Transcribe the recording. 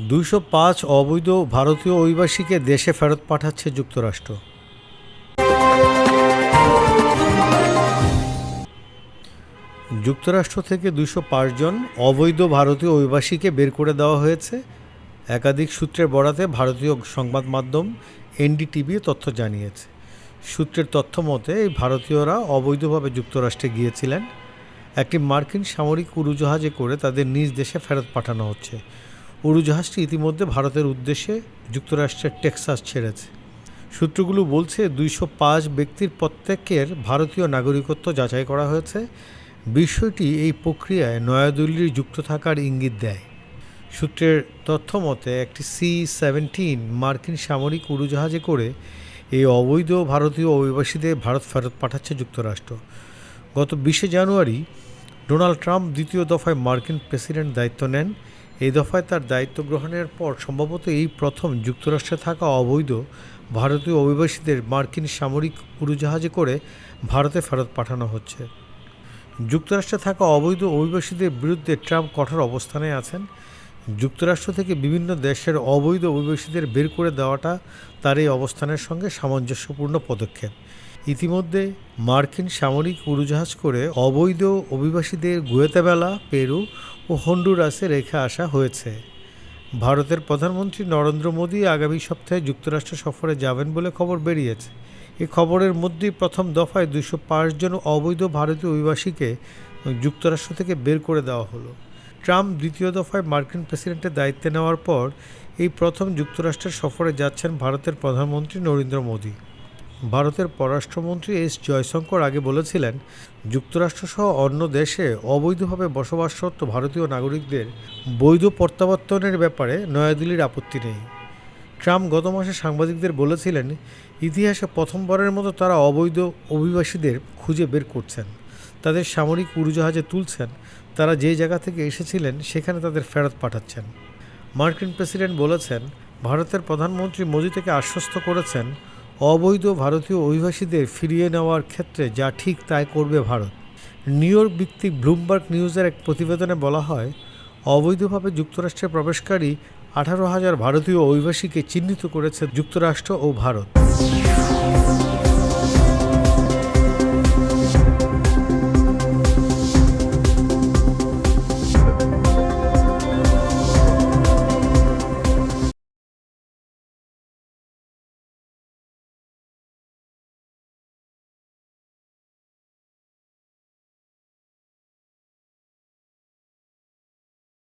দুইশো পাঁচ অবৈধ ভারতীয় অভিবাসীকে দেশে ফেরত পাঠাচ্ছে যুক্তরাষ্ট্র। যুক্তরাষ্ট্র থেকে দুশো জন অবৈধ ভারতীয় অভিবাসীকে বের করে দেওয়া হয়েছে। একাধিক সূত্রের বরাতে ভারতীয় সংবাদ মাধ্যম এনডিটিভি তথ্য জানিয়েছে। সূত্রের তথ্য মতে, এই ভারতীয়রা অবৈধভাবে যুক্তরাষ্ট্রে গিয়েছিলেন। একটি মার্কিন সামরিক উড়োজাহাজে করে তাদের নিজ দেশে ফেরত পাঠানো হচ্ছে। উড়োজাহাজটি ইতিমধ্যে ভারতের উদ্দেশ্যে যুক্তরাষ্ট্রের টেক্সাস ছেড়েছে। সূত্রগুলো বলছে দুইশো পাঁচ ব্যক্তির প্রত্যেকের ভারতীয় নাগরিকত্ব যাচাই করা হয়েছে। বিষয়টি এই প্রক্রিয়ায় নয়াদিল্লির যুক্ত থাকার ইঙ্গিত দেয়। সূত্রের তথ্য মতে একটি সি সেভেন্টিন মার্কিন সামরিক উড়োজাহাজে করে এই অবৈধ ভারতীয় অভিবাসীদের ভারত ফেরত পাঠাচ্ছে যুক্তরাষ্ট্র। গত বিশে জানুয়ারি ডোনাল্ড ট্রাম্প দ্বিতীয় দফায় মার্কিন প্রেসিডেন্ট দায়িত্ব নেন। এই দফায় তার দায়িত্ব গ্রহণের পর সম্ভবত এই প্রথম যুক্তরাষ্ট্রে থাকা অবৈধ ভারতীয় অভিবাসীদের মার্কিন সামরিক উড়োজাহাজে করে ভারতে ফেরত পাঠানো হচ্ছে। যুক্তরাষ্ট্রে থাকা অবৈধ অভিবাসীদের বিরুদ্ধে ট্রাম্প কঠোর অবস্থানে আছেন। যুক্তরাষ্ট্র থেকে বিভিন্ন দেশের অবৈধ অভিবাসীদের বের করে দেওয়াটা তার এই অবস্থানের সঙ্গে সামঞ্জস্যপূর্ণ পদক্ষেপ। ইতিমধ্যে মার্কিন সামরিক উড়োজাহাজ করে অবৈধ অভিবাসীদের গুয়েতাবেলা, পেরু ও হন্ডুরাসে রেখে আসা হয়েছে। ভারতের প্রধানমন্ত্রী নরেন্দ্র মোদী আগামী সপ্তাহে যুক্তরাষ্ট্র সফরে যাবেন বলে খবর বেরিয়েছে। এই খবরের মধ্যেই প্রথম দফায় দুশো জন অবৈধ ভারতীয় অভিবাসীকে যুক্তরাষ্ট্র থেকে বের করে দেওয়া হলো। ট্রাম্প দ্বিতীয় দফায় মার্কিন প্রেসিডেন্টের দায়িত্বে নেওয়ার পর এই প্রথম যুক্তরাষ্ট্রের সফরে যাচ্ছেন ভারতের প্রধানমন্ত্রী নরেন্দ্র মোদী। ভারতের পররাষ্ট্রমন্ত্রী এস জয়শঙ্কর আগে বলেছিলেন যুক্তরাষ্ট্রসহ অন্য দেশে অবৈধভাবে বসবাসরত ভারতীয় নাগরিকদের বৈধ প্রত্যাবর্তনের ব্যাপারে নয়াদিল্লির আপত্তি নেই। ট্রাম্প গত মাসে সাংবাদিকদের বলেছিলেন, ইতিহাসে প্রথমবারের মতো তারা অবৈধ অভিবাসীদের খুঁজে বের করছেন। তাদের সামরিক উড়োজাহাজে তুলছেন। তারা যে জায়গা থেকে এসেছিলেন, সেখানে তাদের ফেরত পাঠাচ্ছেন। মার্কিন প্রেসিডেন্ট বলেছেন, ভারতের প্রধানমন্ত্রী মোদী থেকে আশ্বস্ত করেছেন অবৈধ ভারতীয় অভিবাসীদের ফিরিয়ে নেওয়ার ক্ষেত্রে যা ঠিক তাই করবে ভারত। নিউ ইয়র্ক ভিত্তিক ব্লুমবার্গ নিউজের এক প্রতিবেদনে বলা হয়, অবৈধভাবে যুক্তরাষ্ট্রে প্রবেশকারী আঠারো হাজার ভারতীয় অভিবাসীকে চিহ্নিত করেছে যুক্তরাষ্ট্র ও ভারত।